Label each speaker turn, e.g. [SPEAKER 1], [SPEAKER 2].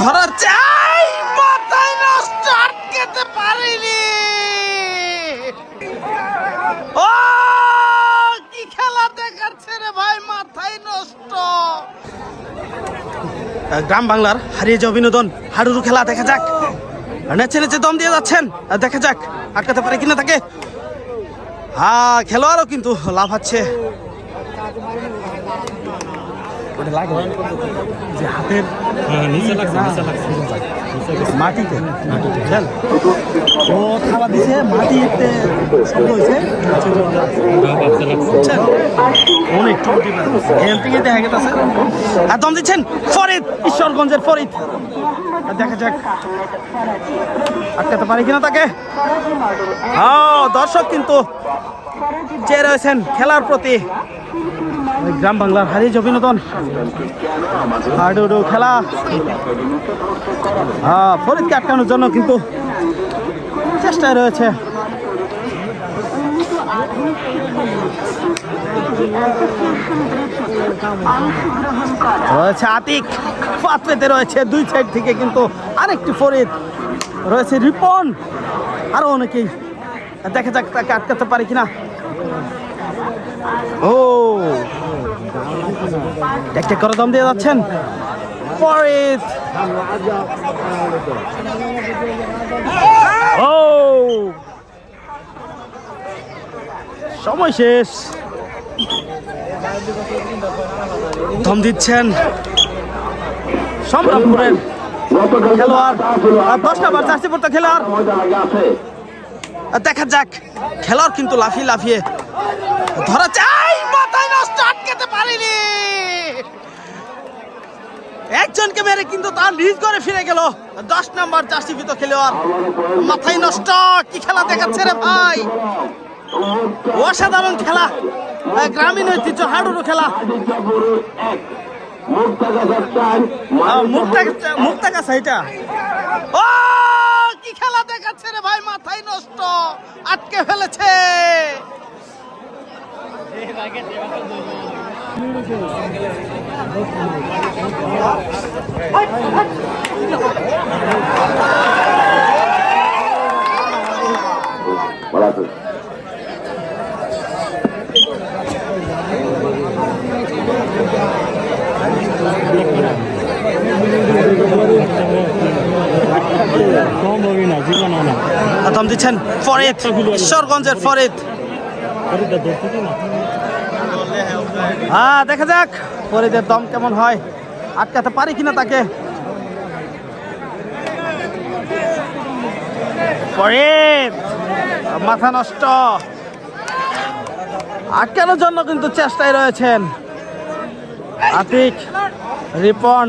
[SPEAKER 1] ধরা চাই, মাথায় নষ্ট আটকেতে পারিনি। ও, কি খেলা দেখাচ্ছে রে ভাই, মাথায় নষ্ট। গ্রাম বাংলার হারিয়ে যাওয়া বিনোদন হাডুরু খেলা, দেখা যাক। নেচে নেচে দম দিয়ে যাচ্ছেন দেখা যাক, আটকাতে পারে কিনা তাকে। হ্যাঁ খেলোয়াড়ও কিন্তু লাফাচ্ছে। ওটা লাগে যে হাতের
[SPEAKER 2] হ্যাঁ নিচে লাগছে নিচে লাগছে।
[SPEAKER 1] মাটিতে। মাটিতে। খেল ও খাওয়া দিছে মাটিতে শব্দ হয়েছে।
[SPEAKER 2] গা বাপতে লাগছে।
[SPEAKER 1] বুঝছেন? অনেক এখান থেকে দেখা গেছে আর দম দিচ্ছেন? ফরিদ ঈশ্বরগঞ্জের ফরিদ। দেখা যাক। আটকাতে পারি কিনা তাকে? হ্যাঁ দর্শক কিন্তু চেয়ে রয়েছেন খেলার প্রতি। গ্রাম বাংলার যাওয়া বিনোদন হাডুডু খেলা। হ্যাঁ ফরিদকে আটকানোর জন্য কিন্তু চেষ্টায় রয়েছে রয়েছে আতিক। ফাত পেতে রয়েছে দুই সাইড থেকে কিন্তু আরেকটি ফরিদ রয়েছে রিপন আরও অনেকেই। দেখা যাক তাকে আটকাতে পারি কিনা। ও। একটা করে দম দিয়ে যাচ্ছেন? ও! সময় শেষ। দম দিচ্ছেন। সম্রামপুরের খেলোয়াড়। আর দশ নাম্বার চারশি পড়তে খেলোয়াড়। দেখা যাক, খেলোয়াড় কিন্তু লাফিয়ে লাফিয়ে ধরা চাই, মাথায় নষ্ট, আটকাতে পারিনি। একজনকে মেরে কিন্তু তার নিজ করে ফিরে গেল। দশ নাম্বার চারশি পিত খেলোয়াড়। মাথায় নষ্ট, কি খেলা দেখাচ্ছে রে ভাই? অসাধারণ খেলা। গ্রামীণ ঐতিহ্য, হাডুডু খেলা। মুক্তা কাছে এটা ও, কি খেলা দেখাচ্ছে রে ভাই, মাথায় নষ্ট, আটকে ফেলেছে।
[SPEAKER 2] কম হবে না জীবন না
[SPEAKER 1] দম দিচ্ছেন ফরিদ ঈশ্বরগঞ্জের ফরিদ। হ্যাঁ দেখা যাক। ফরিদের দম কেমন হয়? আটকাতে পারি কিনা তাকে? মাথা নষ্ট। আটকানোর জন্য কিন্তু চেষ্টায় রয়েছেন। আতিক, রিপন